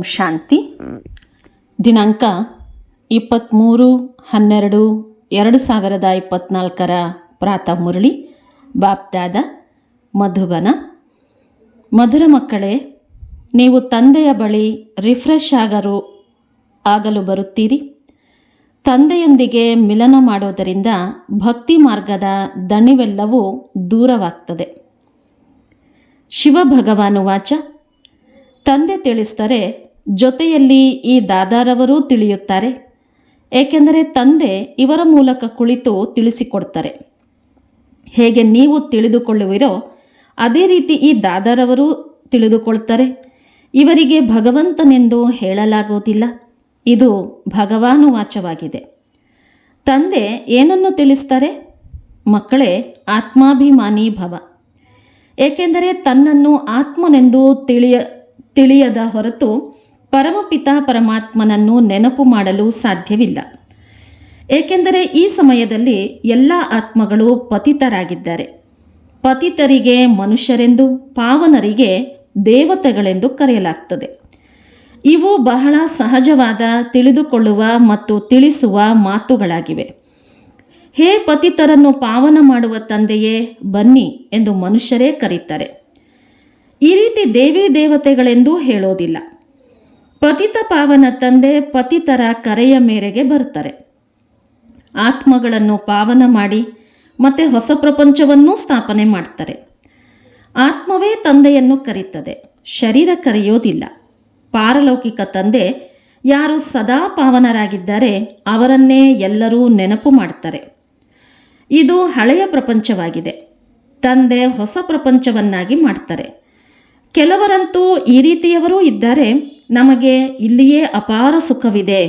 ಓಂ ಶಾಂತಿ. ದಿನಾಂಕ ಇಪ್ಪತ್ತ್ಮೂರು ಹನ್ನೆರಡು, ಎರಡು ಸಾವಿರದ ಇಪ್ಪತ್ತ್ನಾಲ್ಕರ ಪ್ರಾತಃ ಮುರಳಿ ಬಾಪ್ದಾದ ಮಧುಬನ. ಮಧುರ ಮಕ್ಕಳೇ, ನೀವು ತಂದೆಯ ಬಳಿ ರಿಫ್ರೆಶ್ ಆಗರು, ಆಗಲು ಬರುತ್ತೀರಿ. ತಂದೆಯೊಂದಿಗೆ ಮಿಲನ ಮಾಡೋದರಿಂದ ಭಕ್ತಿ ಮಾರ್ಗದ ದಣಿವೆಲ್ಲವೂ ದೂರವಾಗ್ತದೆ. ಶಿವ ಭಗವಾನು ವಾಚ. ತಂದೆ ತಿಳಿಸ್ತಾರೆ ಜೊತೆಯಲ್ಲಿ ಈ ದಾದಾರವರೂ ತಿಳಿಯುತ್ತಾರೆ. ಏಕೆಂದರೆ ತಂದೆ ಇವರ ಮೂಲಕ ಕುಳಿತು ತಿಳಿಸಿಕೊಡ್ತಾರೆ. ಹೇಗೆ ನೀವು ತಿಳಿದುಕೊಳ್ಳುವಿರೋ, ಅದೇ ರೀತಿ ಈ ದಾದಾರವರು ತಿಳಿದುಕೊಳ್ತಾರೆ. ಇವರಿಗೆ ಭಗವಂತನೆಂದು ಹೇಳಲಾಗುವುದಿಲ್ಲ. ಇದು ಭಗವಾನುವಾಚವಾಗಿದೆ. ತಂದೆ ಏನನ್ನು ತಿಳಿಸ್ತಾರೆ? ಮಕ್ಕಳೇ, ಆತ್ಮಾಭಿಮಾನಿ ಭವ. ಏಕೆಂದರೆ ತನ್ನನ್ನು ಆತ್ಮನೆಂದು ತಿಳಿಯ, ತಿಳಿಯದ ಹೊರತು ಪರಮಪಿತ ಪರಮಾತ್ಮನನ್ನು ನೆನಪು ಮಾಡಲು ಸಾಧ್ಯವಿಲ್ಲ. ಏಕೆಂದರೆ ಈ ಸಮಯದಲ್ಲಿ ಎಲ್ಲ ಆತ್ಮಗಳು ಪತಿತರಾಗಿದ್ದಾರೆ. ಪತಿತರಿಗೆ ಮನುಷ್ಯರೆಂದು, ಪಾವನರಿಗೆ ದೇವತೆಗಳೆಂದು ಕರೆಯಲಾಗ್ತದೆ. ಇವು ಬಹಳ ಸಹಜವಾದ, ತಿಳಿದುಕೊಳ್ಳುವ ಮತ್ತು ತಿಳಿಸುವ ಮಾತುಗಳಾಗಿವೆ. ಹೇ ಪತಿತರನ್ನು ಪಾವನ ಮಾಡುವ ತಂದೆಯೇ, ಬನ್ನಿ ಎಂದು ಮನುಷ್ಯರೇ ಕರೀತಾರೆ. ಈ ರೀತಿ ದೇವಿ ದೇವತೆಗಳೆಂದೂ ಹೇಳೋದಿಲ್ಲ. ಪತಿತ ಪಾವನ ತಂದೆ ಪತಿತರ ಕರೆಯ ಮೇರೆಗೆ ಬರ್ತಾರೆ ಆತ್ಮಗಳನ್ನು ಪಾವನ ಮಾಡಿ ಮತ್ತೆ ಹೊಸ ಪ್ರಪಂಚವನ್ನೂ ಸ್ಥಾಪನೆ ಮಾಡ್ತಾರೆ. ಆತ್ಮವೇ ತಂದೆಯನ್ನು ಕರೀತದೆ ಶರೀರ ಕರೆಯೋದಿಲ್ಲ. ಪಾರಲೌಕಿಕ ತಂದೆ ಯಾರು ಸದಾ ಪಾವನರಾಗಿದ್ದಾರೆ ಅವರನ್ನೇ ಎಲ್ಲರೂ ನೆನಪು ಮಾಡ್ತಾರೆ. ಇದು ಹಳೆಯ ಪ್ರಪಂಚವಾಗಿದೆ. ತಂದೆ ಹೊಸ ಪ್ರಪಂಚವನ್ನಾಗಿ ಮಾಡ್ತಾರೆ. ಕೆಲವರಂತೂ ಈ ರೀತಿಯವರೂ ಇದ್ದಾರೆ ನಮಗೆ ಇಲ್ಲಿಯೇ ಅಪಾರ ಸುಖವಿದೆ.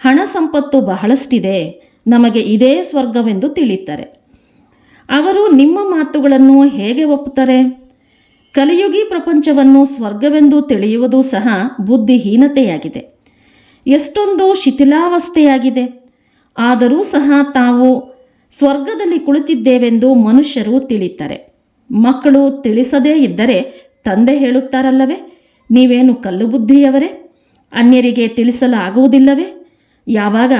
ಹಣ ಸಂಪತ್ತು ಬಹಳಷ್ಟಿದೆ. ನಮಗೆ ಇದೇ ಸ್ವರ್ಗವೆಂದು ತಿಳಿತಾರೆ ಅವರು ನಿಮ್ಮ ಮಾತುಗಳನ್ನು ಹೇಗೆ ಒಪ್ಪುತ್ತಾರೆ? ಕಲಿಯುಗಿ ಪ್ರಪಂಚವನ್ನು ಸ್ವರ್ಗವೆಂದು ತಿಳಿಯುವುದು ಸಹ ಬುದ್ಧಿಹೀನತೆಯಾಗಿದೆ. ಎಷ್ಟೊಂದು ಶಿಥಿಲಾವಸ್ಥೆಯಾಗಿದೆ. ಆದರೂ ಸಹ ತಾವು ಸ್ವರ್ಗದಲ್ಲಿ ಕುಳಿತಿದ್ದೇವೆಂದು ಮನುಷ್ಯರು ತಿಳಿತಾರೆ ಮಕ್ಕಳು ತಿಳಿಸದೇ ಇದ್ದರೆ ತಂದೆ ಹೇಳುತ್ತಾರಲ್ಲವೇ? ನೀವೇನು ಕಲ್ಲು ಬುದ್ಧಿಯವರೇ ಅನ್ಯರಿಗೆ ತಿಳಿಸಲಾಗುವುದಿಲ್ಲವೇ? ಯಾವಾಗ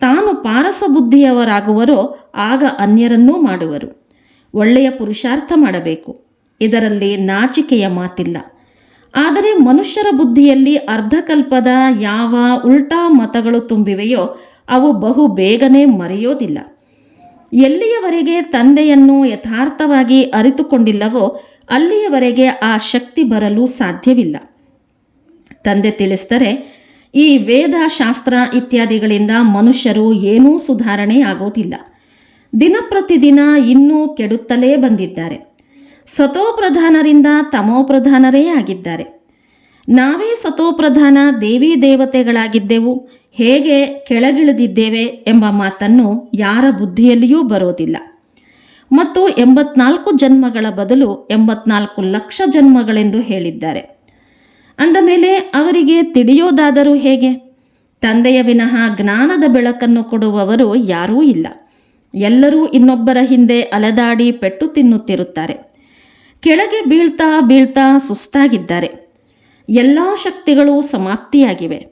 ತಾನು ಪಾರಸ ಬುದ್ಧಿಯವರಾಗುವರೋ ಆಗ ಅನ್ಯರನ್ನೂ ಮಾಡುವರು. ಒಳ್ಳೆಯ ಪುರುಷಾರ್ಥ ಮಾಡಬೇಕು. ಇದರಲ್ಲಿ ನಾಚಿಕೆಯ ಮಾತಿಲ್ಲ. ಆದರೆ ಮನುಷ್ಯರ ಬುದ್ಧಿಯಲ್ಲಿ ಅರ್ಧಕಲ್ಪದ ಯಾವ ಉಲ್ಟಾ ಮತಗಳು ತುಂಬಿವೆಯೋ ಅವು ಬಹು ಬೇಗನೆ ಮರೆಯೋದಿಲ್ಲ. ಎಲ್ಲಿಯವರೆಗೆ ತಂದೆಯನ್ನು ಯಥಾರ್ಥವಾಗಿ ಅರಿತುಕೊಂಡಿಲ್ಲವೋ ಅಲ್ಲಿಯವರೆಗೆ ಆ ಶಕ್ತಿ ಬರಲು ಸಾಧ್ಯವಿಲ್ಲ. ತಂದೆ ತಿಳಿಸ್ತಾರೆ ಈ ವೇದ ಶಾಸ್ತ್ರ ಇತ್ಯಾದಿಗಳಿಂದ ಮನುಷ್ಯರು ಏನೂ ಸುಧಾರಣೆ ಆಗೋದಿಲ್ಲ ದಿನಪ್ರತಿದಿನ ಇನ್ನೂ ಕೆಡುತ್ತಲೇ ಬಂದಿದ್ದಾರೆ. ಸತೋಪ್ರಧಾನರಿಂದ ತಮೋಪ್ರಧಾನರೇ ಆಗಿದ್ದಾರೆ. ನಾವೇ ಸತೋಪ್ರಧಾನ ದೇವಿ ದೇವತೆಗಳಾಗಿದ್ದೆವು, ಹೇಗೆ ಕೆಳಗಿಳಿದಿದ್ದೇವೆ ಎಂಬ ಮಾತನ್ನು ಯಾರ ಬುದ್ಧಿಯಲ್ಲಿಯೂ ಬರೋದಿಲ್ಲ. ಮತ್ತು ಎಂಬತ್ನಾಲ್ಕು ಜನ್ಮಗಳ ಬದಲು ಎಂಬತ್ನಾಲ್ಕು ಲಕ್ಷ ಜನ್ಮಗಳೆಂದು ಹೇಳಿದ್ದಾರೆ. ಅಂದ ಮೇಲೆ ಅವರಿಗೆ ತಿಳಿಯೋದಾದರೂ ಹೇಗೆ? ತಂದೆಯ ವಿನಃ ಜ್ಞಾನದ ಬೆಳಕನ್ನು ಕೊಡುವವರು ಯಾರೂ ಇಲ್ಲ. ಎಲ್ಲರೂ ಇನ್ನೊಬ್ಬರ ಹಿಂದೆ ಅಲೆದಾಡಿ ಪೆಟ್ಟು ತಿನ್ನುತ್ತಿರುತ್ತಾರೆ. ಕೆಳಗೆ ಬೀಳ್ತಾ ಬೀಳ್ತಾ ಸುಸ್ತಾಗಿದ್ದಾರೆ. ಎಲ್ಲ ಶಕ್ತಿಗಳು ಸಮಾಪ್ತಿಯಾಗಿವೆ.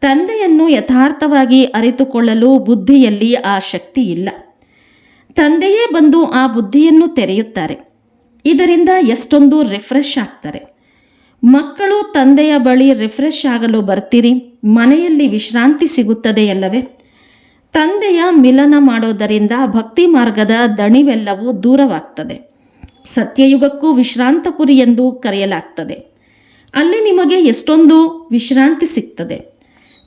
ತಂದೆಯನ್ನು ಯಥಾರ್ಥವಾಗಿ ಅರಿತುಕೊಳ್ಳಲು ಬುದ್ಧಿಯಲ್ಲಿ ಆ ಶಕ್ತಿ ಇಲ್ಲ. ತಂದೆಯೇ ಬಂದು ಆ ಬುದ್ಧಿಯನ್ನು ತೆರೆಯುತ್ತಾರೆ. ಇದರಿಂದ ಎಷ್ಟೊಂದು ರಿಫ್ರೆಶ್ ಆಗ್ತಾರೆ. ಮಕ್ಕಳು ತಂದೆಯ ಬಳಿ ರಿಫ್ರೆಶ್ ಆಗಲು ಬರ್ತೀರಿ, ಮನೆಯಲ್ಲಿ ವಿಶ್ರಾಂತಿ ಸಿಗುತ್ತದೆಯಲ್ಲವೇ ತಂದೆಯ ಮಿಲನ ಮಾಡೋದರಿಂದ ಭಕ್ತಿ ಮಾರ್ಗದ ದಣಿವೆಲ್ಲವೂ ದೂರವಾಗ್ತದೆ. ಸತ್ಯಯುಗಕ್ಕೂ ವಿಶ್ರಾಂತಪುರಿ ಎಂದು ಕರೆಯಲಾಗ್ತದೆ. ಅಲ್ಲಿ ನಿಮಗೆ ಎಷ್ಟೊಂದು ವಿಶ್ರಾಂತಿ ಸಿಗ್ತದೆ.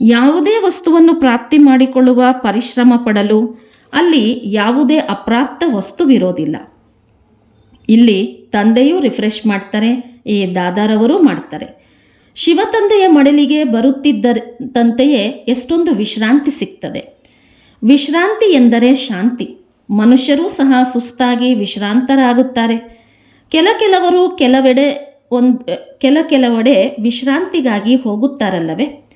ಯಾವುದೇ ವಸ್ತುವನ್ನು ಪ್ರಾಪ್ತಿ ಮಾಡಿಕೊಳ್ಳುವ ಪರಿಶ್ರಮ ಪಡಲು ಅಲ್ಲಿ ಯಾವುದೇ ಅಪ್ರಾಪ್ತ ವಸ್ತುವಿರೋದಿಲ್ಲ ಇಲ್ಲಿ ತಂದೆಯೂ ರಿಫ್ರೆಶ್ ಮಾಡ್ತಾರೆ ಈ ದಾದಾರವರು ಮಾಡ್ತಾರೆ. ಶಿವತಂದೆಯ ಮಡಲಿಗೆ ಬರುತ್ತಿದ್ದಂತೆಯೇ ಎಷ್ಟೊಂದು ವಿಶ್ರಾಂತಿ ಸಿಗ್ತದೆ. ವಿಶ್ರಾಂತಿ ಎಂದರೆ ಶಾಂತಿ. ಮನುಷ್ಯರೂ ಸಹ ಸುಸ್ತಾಗಿ ವಿಶ್ರಾಂತರಾಗುತ್ತಾರೆ. ಕೆಲ ಕೆಲವರು ಕೆಲವೆಡೆ ಒಂದು, ಕೆಲ ಕೆಲವೆಡೆ ವಿಶ್ರಾಂತಿಗಾಗಿ ಹೋಗುತ್ತಾರಲ್ಲವೇ?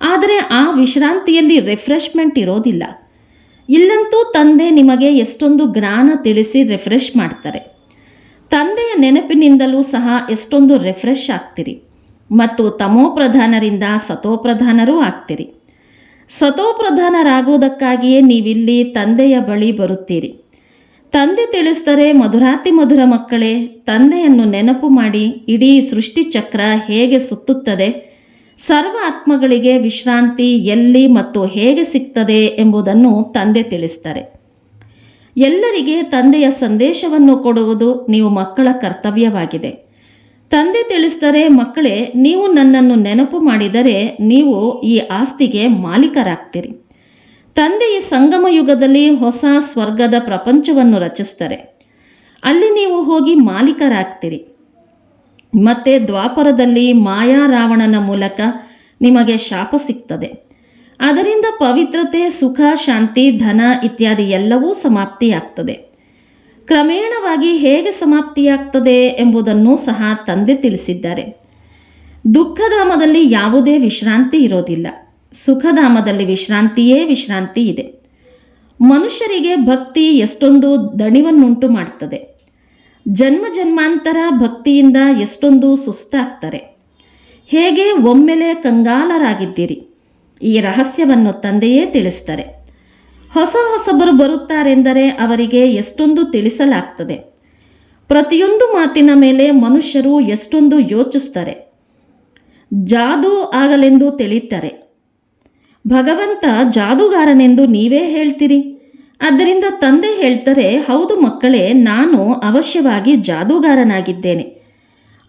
ಆದರೆ ಆ ವಿಶ್ರಾಂತಿಯಲ್ಲಿ ರಿಫ್ರೆಶ್ಮೆಂಟ್ ಇರೋದಿಲ್ಲ. ಇಲ್ಲಂತೂ ತಂದೆ ನಿಮಗೆ ಎಷ್ಟೊಂದು ಜ್ಞಾನ ತಿಳಿಸಿ ರಿಫ್ರೆಶ್ ಮಾಡ್ತಾರೆ. ತಂದೆಯ ನೆನಪಿನಿಂದಲೂ ಸಹ ಎಷ್ಟೊಂದು ರಿಫ್ರೆಶ್ ಆಗ್ತೀರಿ. ಮತ್ತು ತಮೋಪ್ರಧಾನರಿಂದ ಸತೋಪ್ರಧಾನರೂ ಆಗ್ತೀರಿ. ಸತೋಪ್ರಧಾನರಾಗುವುದಕ್ಕಾಗಿಯೇ ನೀವಿಲ್ಲಿ ತಂದೆಯ ಬಳಿ ಬರುತ್ತೀರಿ. ತಂದೆ ತಿಳಿಸ್ತಾರೆ ಮಧುರಾತಿ ಮಧುರ ಮಕ್ಕಳೇ, ತಂದೆಯನ್ನು ನೆನಪು ಮಾಡಿ ಇಡೀ ಸೃಷ್ಟಿ ಚಕ್ರ ಹೇಗೆ ಸುತ್ತುತ್ತದೆ, ಸರ್ವ ಆತ್ಮಗಳಿಗೆ ವಿಶ್ರಾಂತಿ ಎಲ್ಲಿ ಮತ್ತು ಹೇಗೆ ಸಿಗ್ತದೆ ಎಂಬುದನ್ನು ತಂದೆ ತಿಳಿಸ್ತಾರೆ ಎಲ್ಲರಿಗೆ ತಂದೆಯ ಸಂದೇಶವನ್ನು ಕೊಡುವುದು ನೀವು ಮಕ್ಕಳ ಕರ್ತವ್ಯವಾಗಿದೆ. ತಂದೆ ತಿಳಿಸಿದರೆ ಮಕ್ಕಳೇ, ನೀವು ನನ್ನನ್ನು ನೆನಪು ಮಾಡಿದರೆ ನೀವು ಈ ಆಸ್ತಿಗೆ ಮಾಲೀಕರಾಗ್ತೀರಿ. ತಂದೆ ಈ ಸಂಗಮ ಯುಗದಲ್ಲಿ ಹೊಸ ಸ್ವರ್ಗದ ಪ್ರಪಂಚವನ್ನು ರಚಿಸ್ತಾರೆ. ಅಲ್ಲಿ ನೀವು ಹೋಗಿ ಮಾಲೀಕರಾಗ್ತೀರಿ. ಮತ್ತೆ ದ್ವಾಪರದಲ್ಲಿ ಮಾಯಾ ರಾವಣನ ಮೂಲಕ ನಿಮಗೆ ಶಾಪ ಸಿಗ್ತದೆ. ಅದರಿಂದ ಪವಿತ್ರತೆ, ಸುಖ, ಶಾಂತಿ, ಧನ ಇತ್ಯಾದಿ ಎಲ್ಲವೂ ಸಮಾಪ್ತಿಯಾಗ್ತದೆ. ಕ್ರಮೇಣವಾಗಿ ಹೇಗೆ ಸಮಾಪ್ತಿಯಾಗ್ತದೆ ಎಂಬುದನ್ನು ಸಹ ತಂದೆ ತಿಳಿಸಿದ್ದಾರೆ. ದುಃಖಧಾಮದಲ್ಲಿ ಯಾವುದೇ ವಿಶ್ರಾಂತಿ ಇರೋದಿಲ್ಲ. ಸುಖಧಾಮದಲ್ಲಿ ವಿಶ್ರಾಂತಿಯೇ ವಿಶ್ರಾಂತಿ ಇದೆ. ಮನುಷ್ಯರಿಗೆ ಭಕ್ತಿ ಎಷ್ಟೊಂದು ದಣಿವನ್ನುಂಟು ಮಾಡ್ತದೆ. ಜನ್ಮ ಜನ್ಮಾಂತರ ಭಕ್ತಿಯಿಂದ ಎಷ್ಟೊಂದು ಸುಸ್ತಾಗ್ತಾರೆ. ಹೇಗೆ ಒಮ್ಮೆಲೆ ಕಂಗಾಲರಾಗಿದ್ದೀರಿ? ಈ ರಹಸ್ಯವನ್ನು ತಂದೆಯೇ ತಿಳಿಸ್ತಾರೆ ಹೊಸ ಹೊಸಬರು ಬರುತ್ತಾರೆಂದರೆ ಅವರಿಗೆ ಎಷ್ಟೊಂದು ತಿಳಿಸಲಾಗ್ತದೆ. ಪ್ರತಿಯೊಂದು ಮಾತಿನ ಮೇಲೆ ಮನುಷ್ಯರು ಎಷ್ಟೊಂದು ಯೋಚಿಸ್ತಾರೆ ಜಾದೂ ಆಗಲೆಂದು ತಿಳಿತಾರೆ ಭಗವಂತ ಜಾದೂಗಾರನೆಂದು ನೀವೇ ಹೇಳ್ತೀರಿ? ಆದ್ದರಿಂದ ತಂದೆ ಹೇಳ್ತಾರೆ, ಹೌದು ಮಕ್ಕಳೇ, ನಾನು ಅವಶ್ಯವಾಗಿ ಜಾದೂಗಾರನಾಗಿದ್ದೇನೆ.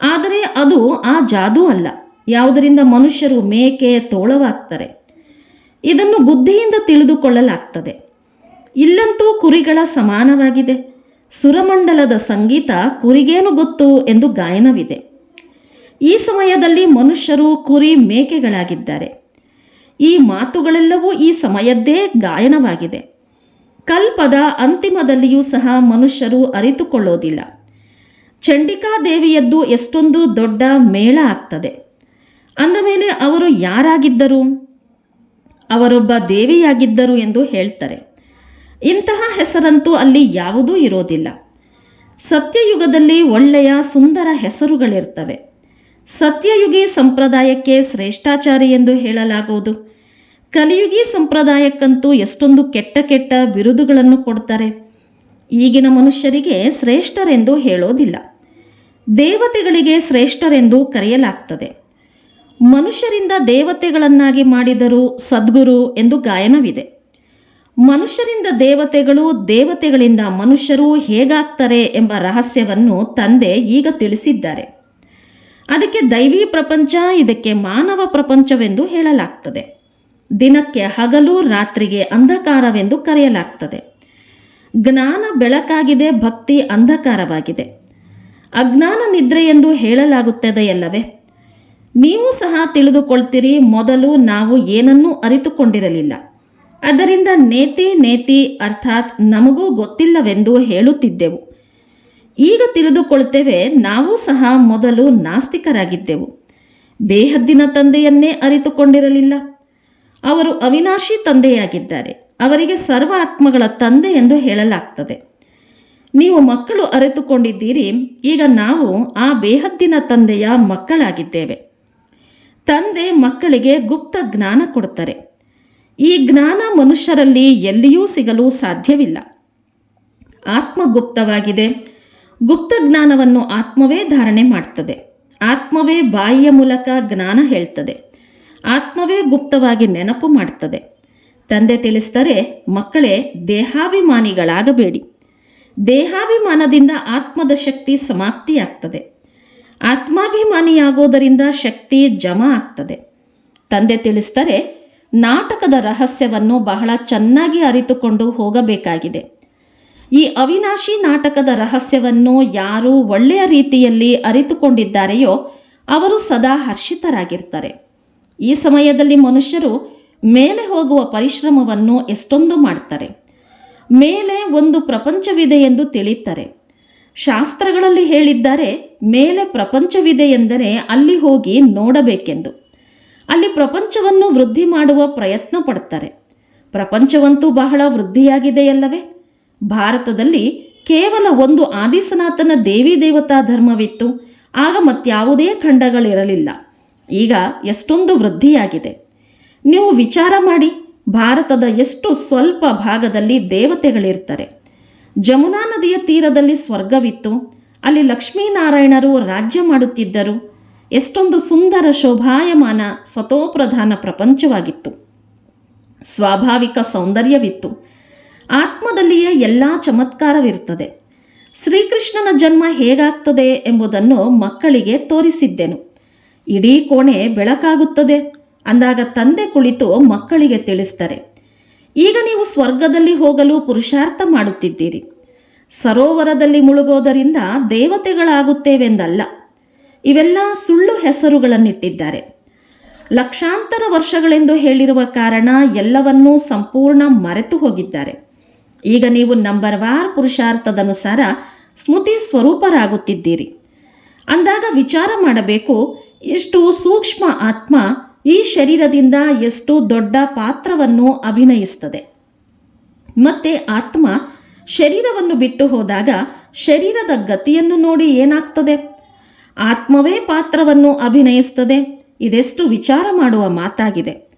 ಆದರೆ ಅದು ಆ ಜಾದೂ ಅಲ್ಲ. ಯಾವುದರಿಂದ ಮನುಷ್ಯರು ಮೇಕೆ ತೋಳವಾಗ್ತಾರೆ. ಇದನ್ನು ಬುದ್ಧಿಯಿಂದ ತಿಳಿದುಕೊಳ್ಳಲಾಗ್ತದೆ. ಇಲ್ಲಂತೂ ಕುರಿಗಳ ಸಮಾನವಾಗಿದೆ ಸುರಮಂಡಲದ ಸಂಗೀತ ಕುರಿಗೇನು ಗೊತ್ತು ಎಂದು ಗಾಯನವಿದೆ. ಈ ಸಮಯದಲ್ಲಿ ಮನುಷ್ಯರು ಕುರಿ ಮೇಕೆಗಳಾಗಿದ್ದಾರೆ. ಈ ಮಾತುಗಳೆಲ್ಲವೂ ಈ ಸಮಯದ್ದೇ ಗಾಯನವಾಗಿದೆ. ಕಲ್ಪದ ಅಂತಿಮದಲ್ಲಿಯೂ ಸಹ ಮನುಷ್ಯರು ಅರಿತುಕೊಳ್ಳೋದಿಲ್ಲ. ಚಂಡಿಕಾ ದೇವಿಯದ್ದು ಎಷ್ಟೊಂದು ದೊಡ್ಡ ಮೇಳ ಆಗ್ತದೆ. ಅಂದ ಮೇಲೆ ಅವರು ಯಾರಾಗಿದ್ದರು? ಅವರೊಬ್ಬ ದೇವಿಯಾಗಿದ್ದರು ಎಂದು ಹೇಳ್ತಾರೆ. ಇಂತಹ ಹೆಸರಂತೂ ಅಲ್ಲಿ ಯಾವುದೂ ಇರೋದಿಲ್ಲ. ಸತ್ಯಯುಗದಲ್ಲಿ ಒಳ್ಳೆಯ ಸುಂದರ ಹೆಸರುಗಳಿರ್ತವೆ. ಸತ್ಯಯುಗಿ ಸಂಪ್ರದಾಯಕ್ಕೆ ಶ್ರೇಷ್ಠಾಚಾರಿ ಎಂದು ಹೇಳಲಾಗುವುದು. ಕಲಿಯುಗಿ ಸಂಪ್ರದಾಯಕ್ಕಂತೂ ಎಷ್ಟೊಂದು ಕೆಟ್ಟ ಕೆಟ್ಟ ಬಿರುದುಗಳನ್ನು ಕೊಡ್ತಾರೆ. ಈಗಿನ ಮನುಷ್ಯರಿಗೆ ಶ್ರೇಷ್ಠರೆಂದು ಹೇಳೋದಿಲ್ಲ. ದೇವತೆಗಳಿಗೆ ಶ್ರೇಷ್ಠರೆಂದು ಕರೆಯಲಾಗ್ತದೆ. ಮನುಷ್ಯರಿಂದ ದೇವತೆಗಳನ್ನಾಗಿ ಮಾಡಿದರು ಸದ್ಗುರು ಎಂದು ಗಾಯನವಿದೆ. ಮನುಷ್ಯರಿಂದ ದೇವತೆಗಳು ದೇವತೆಗಳಿಂದ ಮನುಷ್ಯರು ಹೇಗಾಗ್ತಾರೆ ಎಂಬ ರಹಸ್ಯವನ್ನು ತಂದೆ ಈಗ ತಿಳಿಸಿದ್ದಾರೆ. ಅದಕ್ಕೆ ದೈವಿ ಪ್ರಪಂಚ, ಇದಕ್ಕೆ ಮಾನವ ಪ್ರಪಂಚವೆಂದು ಹೇಳಲಾಗ್ತದೆ. ದಿನಕ್ಕೆ ಹಗಲು, ರಾತ್ರಿಗೆ ಅಂಧಕಾರವೆಂದು ಕರೆಯಲಾಗ್ತದೆ. ಜ್ಞಾನ ಬೆಳಕಾಗಿದೆ, ಭಕ್ತಿ ಅಂಧಕಾರವಾಗಿದೆ. ಅಜ್ಞಾನ ನಿದ್ರೆ ಎಂದು ಹೇಳಲಾಗುತ್ತದೆಯಲ್ಲವೇ? ನೀವು ಸಹ ತಿಳಿದುಕೊಳ್ತೀರಿ, ಮೊದಲು ನಾವು ಏನನ್ನೂ ಅರಿತುಕೊಂಡಿರಲಿಲ್ಲ. ಅದರಿಂದ ನೇತಿ ನೇತಿ ಅರ್ಥಾತ್ ನಮಗೂ ಗೊತ್ತಿಲ್ಲವೆಂದು ಹೇಳುತ್ತಿದ್ದೆವು. ಈಗ ತಿಳಿದುಕೊಳ್ತೇವೆ, ನಾವು ಸಹ ಮೊದಲು ನಾಸ್ತಿಕರಾಗಿದ್ದೆವು. ಬೇಹದ್ದಿನ ತಂದೆಯನ್ನೇ ಅರಿತುಕೊಂಡಿರಲಿಲ್ಲ. ಅವರು ಅವಿನಾಶಿ ತಂದೆಯಾಗಿದ್ದಾರೆ. ಅವರಿಗೆ ಸರ್ವ ಆತ್ಮಗಳ ತಂದೆ ಎಂದು ಹೇಳಲಾಗ್ತದೆ. ನೀವು ಮಕ್ಕಳು ಅರಿತುಕೊಂಡಿದ್ದೀರಿ, ಈಗ ನಾವು ಆ ಬೇಹದ್ದಿನ ತಂದೆಯ ಮಕ್ಕಳಾಗಿದ್ದೇವೆ. ತಂದೆ ಮಕ್ಕಳಿಗೆ ಗುಪ್ತ ಜ್ಞಾನ ಕೊಡುತ್ತಾರೆ. ಈ ಜ್ಞಾನ ಮನುಷ್ಯರಲ್ಲಿ ಎಲ್ಲಿಯೂ ಸಿಗಲು ಸಾಧ್ಯವಿಲ್ಲ. ಆತ್ಮ ಗುಪ್ತವಾಗಿದೆ ಗುಪ್ತ ಜ್ಞಾನವನ್ನು ಆತ್ಮವೇ ಧಾರಣೆ ಮಾಡ್ತದೆ. ಆತ್ಮವೇ ಬಾಯಿಯ ಮೂಲಕ ಜ್ಞಾನ ಹೇಳ್ತದೆ. ಆತ್ಮವೇ ಗುಪ್ತವಾಗಿ ನೆನಪು ಮಾಡ್ತದೆ. ತಂದೆ ತಿಳಿಸ್ತಾರೆ ಮಕ್ಕಳೇ, ದೇಹಾಭಿಮಾನಿಗಳಾಗಬೇಡಿ. ದೇಹಾಭಿಮಾನದಿಂದ ಆತ್ಮದ ಶಕ್ತಿ ಸಮಾಪ್ತಿಯಾಗ್ತದೆ. ಆತ್ಮಾಭಿಮಾನಿಯಾಗೋದರಿಂದ ಶಕ್ತಿ ಜಮಾ ಆಗ್ತದೆ. ತಂದೆ ತಿಳಿಸ್ತಾರೆ ನಾಟಕದ ರಹಸ್ಯವನ್ನು ಬಹಳ ಚೆನ್ನಾಗಿ ಅರಿತುಕೊಂಡು ಹೋಗಬೇಕಾಗಿದೆ. ಈ ಅವಿನಾಶಿ ನಾಟಕದ ರಹಸ್ಯವನ್ನು ಯಾರು ಒಳ್ಳೆಯ ರೀತಿಯಲ್ಲಿ ಅರಿತುಕೊಂಡಿದ್ದಾರೆಯೋ, ಅವರು ಸದಾ ಹರ್ಷಿತರಾಗಿರ್ತಾರೆ. ಈ ಸಮಯದಲ್ಲಿ ಮನುಷ್ಯರು ಮೇಲೆ ಹೋಗುವ ಪರಿಶ್ರಮವನ್ನು ಎಷ್ಟೊಂದು ಮಾಡ್ತಾರೆ. ಮೇಲೆ ಒಂದು ಪ್ರಪಂಚವಿದೆ ಎಂದು ತಿಳಿತಾರೆ. ಶಾಸ್ತ್ರಗಳಲ್ಲಿ ಹೇಳಿದ್ದಾರೆ, ಮೇಲೆ ಪ್ರಪಂಚವಿದೆ ಎಂದರೆ ಅಲ್ಲಿ ಹೋಗಿ ನೋಡಬೇಕೆಂದು. ಅಲ್ಲಿ ಪ್ರಪಂಚವನ್ನು ವೃದ್ಧಿ ಮಾಡುವ ಪ್ರಯತ್ನ ಪಡ್ತಾರೆ ಪ್ರಪಂಚವಂತೂ ಬಹಳ ವೃದ್ಧಿಯಾಗಿದೆಯಲ್ಲವೇ? ಭಾರತದಲ್ಲಿ ಕೇವಲ ಒಂದು ಆದಿಸನಾತನ ದೇವಿ ದೇವತಾ ಧರ್ಮವಿತ್ತು. ಆಗ ಮತ್ಯಾವುದೇ ಖಂಡಗಳಿರಲಿಲ್ಲ. ಈಗ ಎಷ್ಟೊಂದು ವೃದ್ಧಿಯಾಗಿದೆ. ನೀವು ವಿಚಾರ ಮಾಡಿ, ಭಾರತದ ಎಷ್ಟು ಸ್ವಲ್ಪ ಭಾಗದಲ್ಲಿ ದೇವತೆಗಳಿರ್ತಾರೆ. ಜಮುನಾ ನದಿಯ ತೀರದಲ್ಲಿ ಸ್ವರ್ಗವಿತ್ತು. ಅಲ್ಲಿ ಲಕ್ಷ್ಮೀನಾರಾಯಣರು ರಾಜ್ಯ ಮಾಡುತ್ತಿದ್ದರು. ಎಷ್ಟೊಂದು ಸುಂದರ ಶೋಭಾಯಮಾನ ಸತೋಪ್ರಧಾನ ಪ್ರಪಂಚವಾಗಿತ್ತು. ಸ್ವಾಭಾವಿಕ ಸೌಂದರ್ಯವಿತ್ತು. ಆತ್ಮದಲ್ಲಿಯೇ ಎಲ್ಲ ಚಮತ್ಕಾರವಿರುತ್ತದೆ. ಶ್ರೀಕೃಷ್ಣನ ಜನ್ಮ ಹೇಗಾಗ್ತದೆ ಎಂಬುದನ್ನು ಮಕ್ಕಳಿಗೆ ತೋರಿಸಿದ್ದೆನು. ಇಡೀ ಕೋಣೆ ಬೆಳಕಾಗುತ್ತದೆ. ಅಂದಾಗ ತಂದೆ ಕುಳಿತು ಮಕ್ಕಳಿಗೆ ತಿಳಿಸ್ತಾರೆ ಈಗ ನೀವು ಸ್ವರ್ಗದಲ್ಲಿ ಹೋಗಲು ಪುರುಷಾರ್ಥ ಮಾಡುತ್ತಿದ್ದೀರಿ. ಸರೋವರದಲ್ಲಿ ಮುಳುಗೋದರಿಂದ ದೇವತೆಗಳಾಗುತ್ತೇವೆಂದಲ್ಲ. ಇವೆಲ್ಲ ಸುಳ್ಳು ಹೆಸರುಗಳನ್ನಿಟ್ಟಿದ್ದಾರೆ. ಲಕ್ಷಾಂತರ ವರ್ಷಗಳೆಂದು ಹೇಳಿರುವ ಕಾರಣ ಎಲ್ಲವನ್ನೂ ಸಂಪೂರ್ಣ ಮರೆತು ಹೋಗಿದ್ದಾರೆ. ಈಗ ನೀವು ನಂಬರ್ ವಾರ್ ಪುರುಷಾರ್ಥದನುಸಾರ ಸ್ಮೃತಿ ಸ್ವರೂಪರಾಗುತ್ತಿದ್ದೀರಿ. ಅಂದಾಗ ವಿಚಾರ ಮಾಡಬೇಕು ಇಷ್ಟು ಸೂಕ್ಷ್ಮ ಆತ್ಮ ಈ ಶರೀರದಿಂದ ಎಷ್ಟು ದೊಡ್ಡ ಪಾತ್ರವನ್ನು ಅಭಿನಯಿಸ್ತದೆ. ಮತ್ತೆ ಆತ್ಮ ಶರೀರವನ್ನು ಬಿಟ್ಟು ಹೋದಾಗ ಶರೀರದ ಗತಿಯನ್ನು ನೋಡಿ ಏನಾಗ್ತದೆ? ಆತ್ಮವೇ ಪಾತ್ರವನ್ನು ಅಭಿನಯಿಸ್ತದೆ. ಇದೆಷ್ಟು ವಿಚಾರ ಮಾಡುವ ಮಾತಾಗಿದೆ.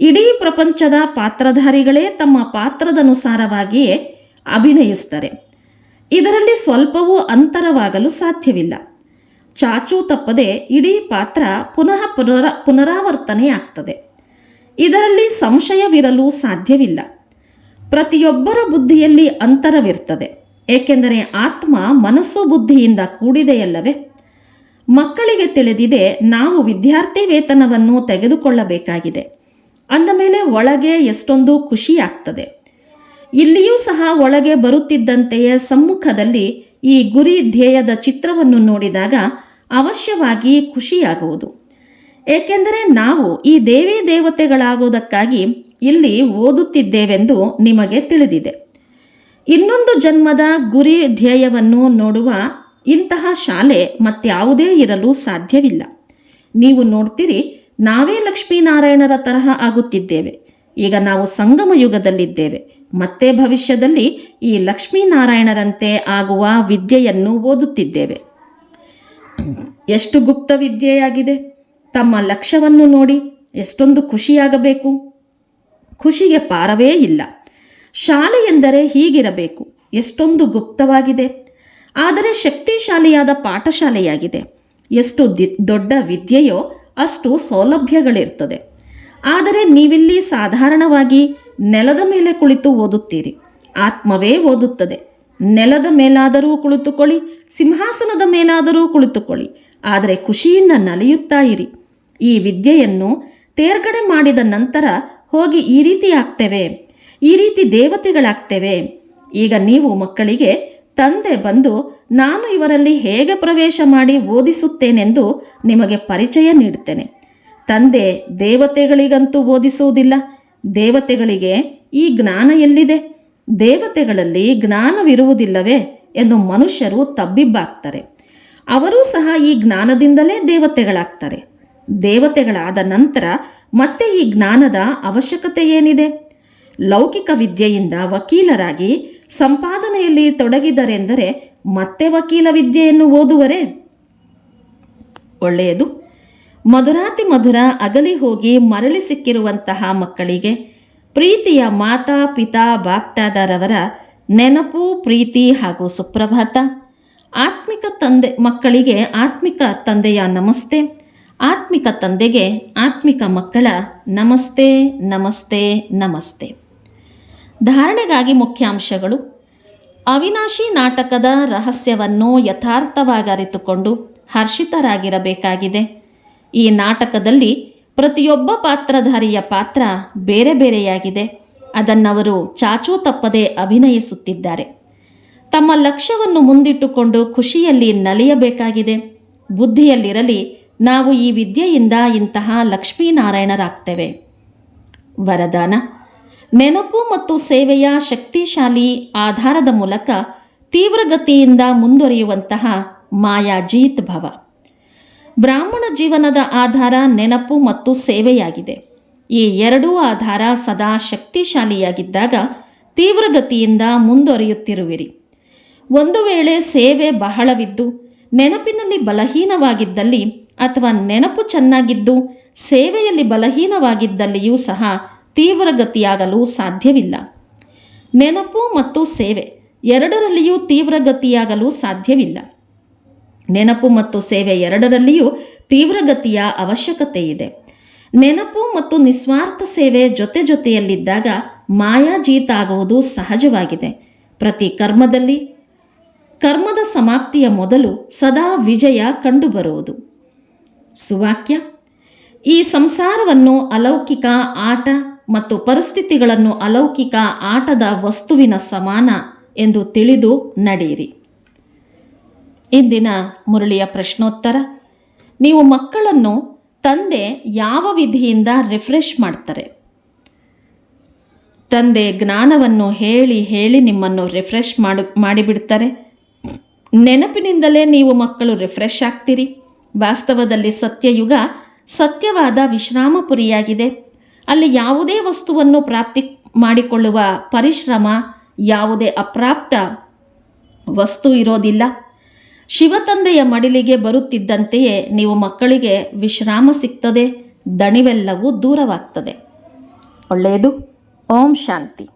ಇಡೀ ಪ್ರಪಂಚದ ಪಾತ್ರಧಾರಿಗಳೇ ತಮ್ಮ ಪಾತ್ರದನುಸಾರವಾಗಿಯೇ ಅಭಿನಯಿಸ್ತಾರೆ. ಇದರಲ್ಲಿ ಸ್ವಲ್ಪವೂ ಅಂತರವಾಗಲು ಸಾಧ್ಯವಿಲ್ಲ. ಚಾಚೂ ತಪ್ಪದೆ ಇಡೀ ಪಾತ್ರ ಪುನಃ ಪುನರ ಪುನರಾವರ್ತನೆಯಾಗ್ತದೆ. ಇದರಲ್ಲಿ ಸಂಶಯವಿರಲು ಸಾಧ್ಯವಿಲ್ಲ. ಪ್ರತಿಯೊಬ್ಬರ ಬುದ್ಧಿಯಲ್ಲಿ ಅಂತರವಿರ್ತದೆ. ಏಕೆಂದರೆ ಆತ್ಮ ಮನಸ್ಸು ಬುದ್ಧಿಯಿಂದ ಕೂಡಿದೆಯಲ್ಲವೇ? ಮಕ್ಕಳಿಗೆ ತಿಳಿದಿದೆ ನಾವು ವಿದ್ಯಾರ್ಥಿ ವೇತನವನ್ನು ತೆಗೆದುಕೊಳ್ಳಬೇಕಾಗಿದೆ. ಅಂದ ಮೇಲೆ ಒಳಗೆ ಎಷ್ಟೊಂದು ಖುಷಿಯಾಗ್ತದೆ. ಇಲ್ಲಿಯೂ ಸಹ ಒಳಗೆ ಬರುತ್ತಿದ್ದಂತೆಯೇ ಸಮ್ಮುಖದಲ್ಲಿ ಈ ಗುರಿ ಧ್ಯೇಯದ ಚಿತ್ರವನ್ನು ನೋಡಿದಾಗ ಅವಶ್ಯವಾಗಿ ಖುಷಿಯಾಗುವುದು. ಏಕೆಂದರೆ ನಾವು ಈ ದೇವಿ ದೇವತೆಗಳಾಗುವುದಕ್ಕಾಗಿ ಇಲ್ಲಿ ಓದುತ್ತಿದ್ದೇವೆಂದು ನಿಮಗೆ ತಿಳಿದಿದೆ. ಇನ್ನೊಂದು ಜನ್ಮದ ಗುರಿ ಧ್ಯೇಯವನ್ನು ನೋಡುವ ಇಂತಹ ಶಾಲೆ ಮತ್ತಾವುದೇ ಇರಲು ಸಾಧ್ಯವಿಲ್ಲ. ನೀವು ನೋಡ್ತೀರಿ, ನಾವೇ ಲಕ್ಷ್ಮೀನಾರಾಯಣರ ತರಹ ಆಗುತ್ತಿದ್ದೇವೆ. ಈಗ ನಾವು ಸಂಗಮ ಯುಗದಲ್ಲಿದ್ದೇವೆ. ಮತ್ತೆ ಭವಿಷ್ಯದಲ್ಲಿ ಈ ಲಕ್ಷ್ಮೀನಾರಾಯಣರಂತೆ ಆಗುವ ವಿದ್ಯೆಯನ್ನು ಓದುತ್ತಿದ್ದೇವೆ. ಎಷ್ಟು ಗುಪ್ತ ವಿದ್ಯೆಯಾಗಿದೆ? ತಮ್ಮ ಲಕ್ಷ್ಯವನ್ನು ನೋಡಿ ಎಷ್ಟೊಂದು ಖುಷಿಯಾಗಬೇಕು? ಖುಷಿಗೆ ಪಾರವೇ ಇಲ್ಲ. ಶಾಲೆ ಎಂದರೆ ಹೀಗಿರಬೇಕು. ಎಷ್ಟೊಂದು ಗುಪ್ತವಾಗಿದೆ. ಆದರೆ ಶಕ್ತಿಶಾಲಿಯಾದ ಪಾಠಶಾಲೆಯಾಗಿದೆ. ಎಷ್ಟು ದೊಡ್ಡ ವಿದ್ಯೆಯೋ ಅಷ್ಟು ಸೌಲಭ್ಯಗಳಿರ್ತದೆ. ಆದರೆ ನೀವಿಲ್ಲಿ ಸಾಧಾರಣವಾಗಿ ನೆಲದ ಮೇಲೆ ಕುಳಿತು ಓದುತ್ತೀರಿ. ಆತ್ಮವೇ ಓದುತ್ತದೆ. ನೆಲದ ಮೇಲಾದರೂ ಕುಳಿತುಕೊಳ್ಳಿ. ಸಿಂಹಾಸನದ ಮೇಲಾದರೂ ಕುಳಿತುಕೊಳ್ಳಿ, ಆದರೆ ಖುಷಿಯಿಂದ ನಲಿಯುತ್ತಾ ಇರಿ. ಈ ವಿದ್ಯೆಯನ್ನು ತೇರ್ಗಡೆ ಮಾಡಿದ ನಂತರ ಹೋಗಿ ಈ ರೀತಿ ಆಗ್ತೇವೆ ಈ ರೀತಿ ದೇವತೆಗಳಾಗ್ತೇವೆ. ಈಗ ನೀವು ಮಕ್ಕಳಿಗೆ, ತಂದೆ ಬಂದು, ನಾನು ಇವರಲ್ಲಿ ಹೇಗೆ ಪ್ರವೇಶ ಮಾಡಿ ಓದಿಸುತ್ತೇನೆಂದು ನಿಮಗೆ ಪರಿಚಯ ನೀಡುತ್ತೇನೆ. ತಂದೆ ದೇವತೆಗಳಿಗಂತೂ ಓದಿಸುವುದಿಲ್ಲ, ದೇವತೆಗಳಿಗೆ ಈ ಜ್ಞಾನ ಎಲ್ಲಿದೆ? ದೇವತೆಗಳಲ್ಲಿ ಜ್ಞಾನವಿರುವುದಿಲ್ಲವೇ? ಎಂದು ಮನುಷ್ಯರು ತಬ್ಬಿಬ್ಬಾಗ್ತಾರೆ. ಅವರೂ ಸಹ ಈ ಜ್ಞಾನದಿಂದಲೇ ದೇವತೆಗಳಾಗ್ತಾರೆ. ದೇವತೆಗಳಾದ ನಂತರ ಮತ್ತೆ ಈ ಜ್ಞಾನದ ಅವಶ್ಯಕತೆ ಏನಿದೆ? ಲೌಕಿಕ ವಿದ್ಯೆಯಿಂದ ವಕೀಲರಾಗಿ ಸಂಪಾದನೆಯಲ್ಲಿ ತೊಡಗಿದರೆಂದರೆ ಮತ್ತೆ ವಕೀಲ ವಿದ್ಯೆಯನ್ನು ಓದುವರೇ? ಒಳ್ಳೆಯದು. ಮಧುರಾತಿ ಮಧುರ ಅಗಲಿ ಹೋಗಿ ಮರಳಿ ಸಿಕ್ಕಿರುವಂತಹ ಮಕ್ಕಳಿಗೆ ಪ್ರೀತಿಯ ಮಾತಾ, ಪಿತಾ, ಬಾಪ್ತಾದರವರ ನೆನಪು, ಪ್ರೀತಿ ಹಾಗೂ ಸುಪ್ರಭಾತ. ಆತ್ಮಿಕ ತಂದೆ ಮಕ್ಕಳಿಗೆ ಆತ್ಮಿಕ ತಂದೆಯ ನಮಸ್ತೆ. ಆತ್ಮಿಕ ತಂದೆಗೆ ಆತ್ಮಿಕ ಮಕ್ಕಳ ನಮಸ್ತೆ ನಮಸ್ತೆ ನಮಸ್ತೆ. ಧಾರಣೆಗಾಗಿ ಮುಖ್ಯಾಂಶಗಳು. ಅವಿನಾಶಿ ನಾಟಕದ ರಹಸ್ಯವನ್ನು ಯಥಾರ್ಥವಾಗಿ ಅರಿತುಕೊಂಡು ಹರ್ಷಿತರಾಗಿರಬೇಕಾಗಿದೆ. ಈ ನಾಟಕದಲ್ಲಿ ಪ್ರತಿಯೊಬ್ಬ ಪಾತ್ರಧಾರಿಯ ಪಾತ್ರ ಬೇರೆ ಬೇರೆಯಾಗಿದೆ. ಅದನ್ನವರು ಚಾಚೂ ತಪ್ಪದೆ ಅಭಿನಯಿಸುತ್ತಿದ್ದಾರೆ. ತಮ್ಮ ಲಕ್ಷ್ಯವನ್ನು ಮುಂದಿಟ್ಟುಕೊಂಡು ಖುಷಿಯಲ್ಲಿ ನಲಿಯಬೇಕಾಗಿದೆ. ಬುದ್ಧಿಯಲ್ಲಿರಲಿ, ನಾವು ಈ ವಿದ್ಯೆಯಿಂದ ಇಂತಹ ಲಕ್ಷ್ಮೀನಾರಾಯಣರಾಗ್ತೇವೆ. ವರದಾನ. ನೆನಪು ಮತ್ತು ಸೇವೆಯ ಶಕ್ತಿಶಾಲಿ ಆಧಾರದ ಮೂಲಕ ತೀವ್ರಗತಿಯಿಂದ ಮುಂದುವರಿಯುವಂತಹ ಮಾಯಾಜೀತ್ ಭವ. ಬ್ರಾಹ್ಮಣ ಜೀವನದ ಆಧಾರ ನೆನಪು ಮತ್ತು ಸೇವೆಯಾಗಿದೆ. ಈ ಎರಡೂ ಆಧಾರ ಸದಾ ಶಕ್ತಿಶಾಲಿಯಾಗಿದ್ದಾಗ ತೀವ್ರಗತಿಯಿಂದ ಮುಂದುವರಿಯುತ್ತಿರುವಿರಿ ಒಂದು ವೇಳೆ ಸೇವೆ ಬಹಳವಿದ್ದು, ನೆನಪಿನಲ್ಲಿ ಬಲಹೀನವಾಗಿದ್ದಲ್ಲಿ ಅಥವಾ ನೆನಪು ಚೆನ್ನಾಗಿದ್ದು, ಸೇವೆಯಲ್ಲಿ ಬಲಹೀನವಾಗಿದ್ದಲ್ಲಿಯೂ ಸಹ ತೀವ್ರಗತಿಯಾಗಲು ಸಾಧ್ಯವಿಲ್ಲ. ನೆನಪು ಮತ್ತು ಸೇವೆ ಎರಡರಲ್ಲಿಯೂ ತೀವ್ರಗತಿಯಾಗಲು ಸಾಧ್ಯವಿಲ್ಲ. ನೆನಪು ಮತ್ತು ಸೇವೆ ಎರಡರಲ್ಲಿಯೂ ತೀವ್ರಗತಿಯ ಅವಶ್ಯಕತೆ ಇದೆ ನೆನಪು ಮತ್ತು ನಿಸ್ವಾರ್ಥ ಸೇವೆ ಜೊತೆ ಜೊತೆಯಲ್ಲಿದ್ದಾಗ ಮಾಯಾಜೀತ ಆಗುವುದು ಸಹಜವಾಗಿದೆ. ಪ್ರತಿ ಕರ್ಮದಲ್ಲಿ ಕರ್ಮದ ಸಮಾಪ್ತಿಯ ಮೊದಲು ಸದಾ ವಿಜಯ ಕಂಡುಬರುವುದು. ಸುವಾಕ್ಯ. ಈ ಸಂಸಾರವನ್ನು ಅಲೌಕಿಕ ಆಟ ಮತ್ತು ಪರಿಸ್ಥಿತಿಗಳನ್ನು ಅಲೌಕಿಕ ಆಟದ ವಸ್ತುವಿನ ಸಮಾನ ಎಂದು ತಿಳಿದು ನಡೆಯಿರಿ. ಇಂದಿನ ಮುರಳಿಯ ಪ್ರಶ್ನೋತ್ತರ. ನೀವು ಮಕ್ಕಳನ್ನು ತಂದೆ ಯಾವ ವಿಧಿಯಿಂದ ರಿಫ್ರೆಶ್ ಮಾಡ್ತಾರೆ? ತಂದೆ ಜ್ಞಾನವನ್ನು ಹೇಳಿ ಹೇಳಿ ನಿಮ್ಮನ್ನು ರಿಫ್ರೆಶ್ ಮಾಡು, ಮಾಡಿಬಿಡ್ತಾರೆ. ನೆನಪಿನಿಂದಲೇ ನೀವು ಮಕ್ಕಳು ರಿಫ್ರೆಶ್ ಆಗ್ತೀರಿ. ವಾಸ್ತವದಲ್ಲಿ ಸತ್ಯಯುಗ ಸತ್ಯವಾದ ವಿಶ್ರಾಮಪುರಿಯಾಗಿದೆ. ಅಲ್ಲಿ ಯಾವುದೇ ವಸ್ತುವನ್ನು ಪ್ರಾಪ್ತಿ ಮಾಡಿಕೊಳ್ಳುವ ಪರಿಶ್ರಮ, ಯಾವುದೇ ಅಪ್ರಾಪ್ತ ವಸ್ತು ಇರೋದಿಲ್ಲ. ಶಿವತಂದೆಯ ಮಡಿಲಿಗೆ ಬರುತ್ತಿದ್ದಂತೆಯೇ ನೀವು ಮಕ್ಕಳಿಗೆ ವಿಶ್ರಾಮ ಸಿಗ್ತದೆ ದಣಿವೆಲ್ಲವೂ ದೂರವಾಗ್ತದೆ. ಒಳ್ಳೆಯದು. ಓಂ ಶಾಂತಿ.